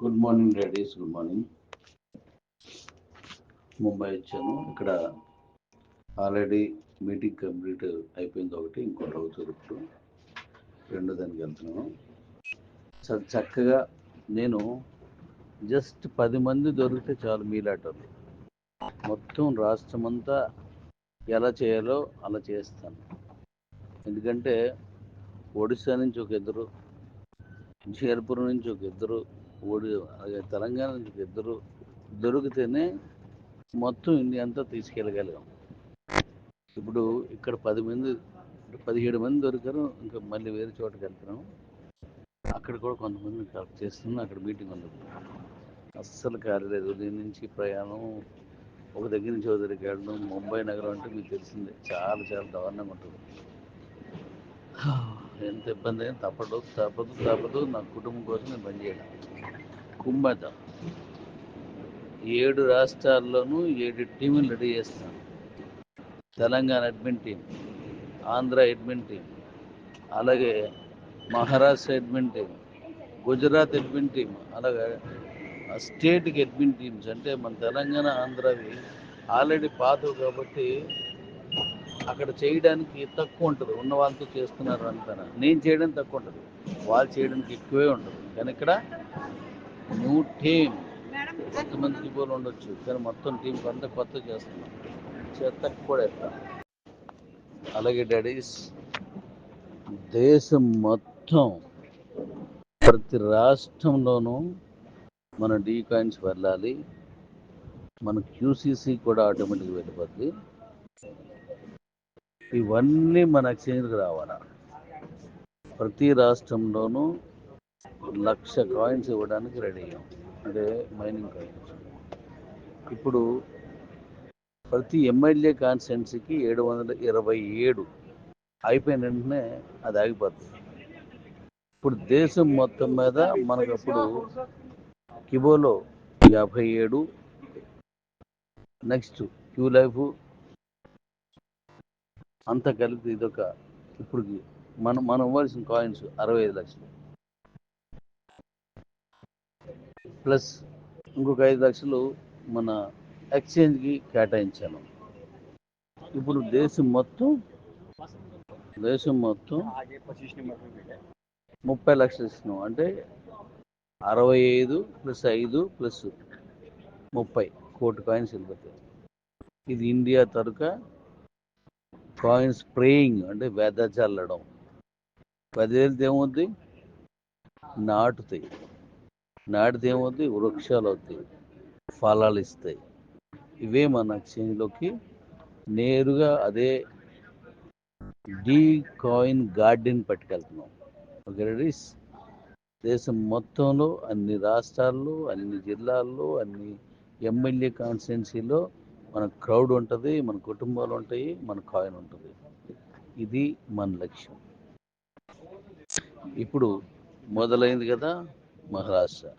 Good morning daddies good morning Mumbai వచ్చాను. ఇక్కడ already meeting complete అయిపోయింది ఒకటి ఇంకోటి అవుతుంది ఇప్పుడు రెండో దానికి వెళ్తున్నాను. చక్కగా నేను జస్ట్ పది మంది దొరికితే చాలు మీలాటలు మొత్తం రాష్ట్రం అంతా ఎలా చేయాలో అలా చేస్తాను. ఎందుకంటే ఒడిశా నుంచి ఒక ఇద్దరు షేర్పూర్ నుంచి ఒక ఇద్దరు ఓడి అలాగే తెలంగాణ నుంచి ఇద్దరు దొరికితేనే మొత్తం ఇండియా అంతా తీసుకెళ్ళగలిగాం. ఇప్పుడు ఇక్కడ పది మంది పదిహేడు మంది దొరికారు ఇంకా మళ్ళీ వేరే చోటకి వెళ్తున్నాం. అక్కడ కూడా కొంతమంది కలెక్ట్ చేస్తున్నాం అక్కడ మీటింగ్ ఉంది. అస్సలు కాలేదు. దీని నుంచి ప్రయాణం ఒక దగ్గర నుంచి ఒక దగ్గరికి వెళ్ళడం ముంబై నగరం అంటే మీకు తెలిసిందే చాలా చాలా దారుణంగా ఉంటుంది. ఎంత ఇబ్బంది అయినా తప్పదు తప్పదు తప్పదు. నా కుటుంబం కోసం నేను పనిచేయడం కుంభత. ఏడు రాష్ట్రాల్లోనూ ఏడు టీములు రెడీ చేస్తాను. Telangana admin team Andhra admin team అలాగే Maharashtra admin team Gujarat admin team అలాగే స్టేట్కి అడ్మిన్ టీమ్స్. అంటే మన తెలంగాణ ఆంధ్రవి ఆల్రెడీ పాతవి కాబట్టి అక్కడ చేయడానికి తక్కువ ఉంటుంది. ఉన్న వాళ్ళతో చేస్తున్నారు అంతా నేను చేయడం తక్కువ ఉంటుంది. వాళ్ళు చేయడానికి ఎక్కువే ఉంటుంది. కానీ ఇక్కడ న్యూ టీం కొంతమంది పీపుల్ ఉండొచ్చు? కానీ మొత్తం టీం అంతా కొత్త చేస్తున్నాం చేత కూడా ఎత్తాం అలాగే డాడీస్ దేశం మొత్తం ప్రతి రాష్ట్రంలోనూ మన డీ కాయిన్స్ వెళ్ళాలి. మన క్యూసీసీ కూడా ఆటోమేటిక్గా వెళ్ళిపోద్ది. ఇవన్నీ మన ఎక్స్చేంజ్కి రావాలా? ప్రతి రాష్ట్రంలోనూ లక్ష కాయిన్స్ ఇవ్వడానికి రెడీ అయ్యాం. అంటే మైనింగ్ కాయిన్స్. ఇప్పుడు ప్రతి ఎమ్మెల్యే కాన్స్టెన్సీకి ఏడు వందల ఇరవై ఏడు అయిపోయిన వెంటనే అది ఆగిపోతుంది. ఇప్పుడు దేశం మొత్తం మీద మనకు అప్పుడు కిబోలో యాభై ఏడు నెక్స్ట్ క్యూ లైఫ్ అంతా కలిపి ఇదొక ఇప్పుడు మనం మనం ఇవ్వాల్సిన కాయిన్స్ అరవై ఐదు లక్షలు. ప్లస్ ఇంకొక ఐదు లక్షలు మన ఎక్స్చేంజ్కి కేటాయించాను. ఇప్పుడు దేశం మొత్తం దేశం మొత్తం ముప్పై లక్షలు ఇస్తున్నాం. అంటే అరవై ఐదు ప్లస్ ఐదు ప్లస్ ముప్పై కోటి కాయిన్స్ వెళ్ళిపోతాయి. ఇది ఇండియా తరక ప్రాయిన్స్ స్ప్రేయింగ్ అంటే వెద చల్లడం. వెదజల్లితే ఏమవుద్ది? నాటుతాయి. నాటితే ఏమవుద్ది వృక్షాలు అవుతాయి ఫలాలు ఇస్తాయి ఇవే మన ఎక్స్చేంజ్లోకి నేరుగా అదే డీ కాయిన్ గార్డెన్ పట్టుకెళ్తున్నాం. ఓకే రెడీస్ దేశం మొత్తంలో అన్ని రాష్ట్రాల్లో అన్ని జిల్లాల్లో అన్ని ఎమ్మెల్యే కాన్స్టిట్యున్సీలో మన క్రౌడ్ ఉంటుంది మన కుటుంబాలు ఉంటాయి మన కాయిన్ ఉంటుంది. ఇది మన లక్ష్యం. ఇప్పుడు మొదలైంది కదా మహారాష్ట్ర.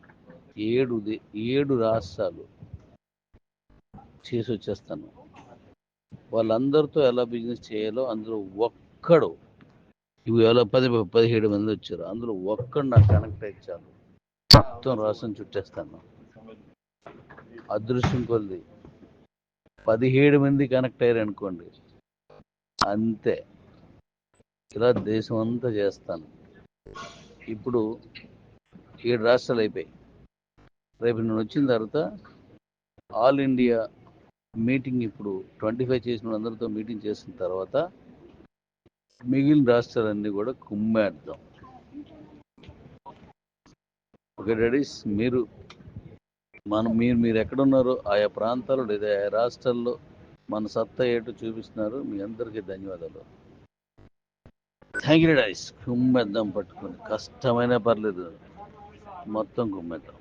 ఏడు ఏడు రాష్ట్రాలు చేసి వచ్చేస్తాను. వాళ్ళందరితో ఎలా బిజినెస్ చేయాలో అందులో ఒక్కడు ఇవి ఎలా పది పదిహేడు మంది వచ్చారు. అందులో ఒక్కడు నాకు కనెక్ట్ అయితే చాలు. మొత్తం రాష్ట్రం చుట్టేస్తాను. అదృష్టం కొద్ది పదిహేడు మంది కనెక్ట్ అయ్యారు అనుకోండి. అంతే. ఇలా దేశం అంతా చేస్తాను. ఇప్పుడు ఏడు రాష్ట్రాలు అయిపోయాయి. రేపు నేను వచ్చిన తర్వాత ఆల్ ఇండియా మీటింగ్ ఇప్పుడు ట్వంటీ ఫైవ్ చేసిన అందరితో మీటింగ్ చేసిన తర్వాత మిగిలిన రాష్ట్రాలన్నీ కూడా కుమ్మేద్దాం. ఓకే డాడీస్ మీరు మనం మీరు మీరు ఎక్కడున్నారో ఆయా ప్రాంతాలు లేదా ఆయా రాష్ట్రాల్లో మన సత్తా ఏటు చూపిస్తున్నారు. మీ అందరికీ ధన్యవాదాలు. థ్యాంక్ యూ డాడీస్ కుమ్మెద్దాం పట్టుకొని. కష్టమైనా పర్లేదు. మొత్తం కుమ్మెద్దాం.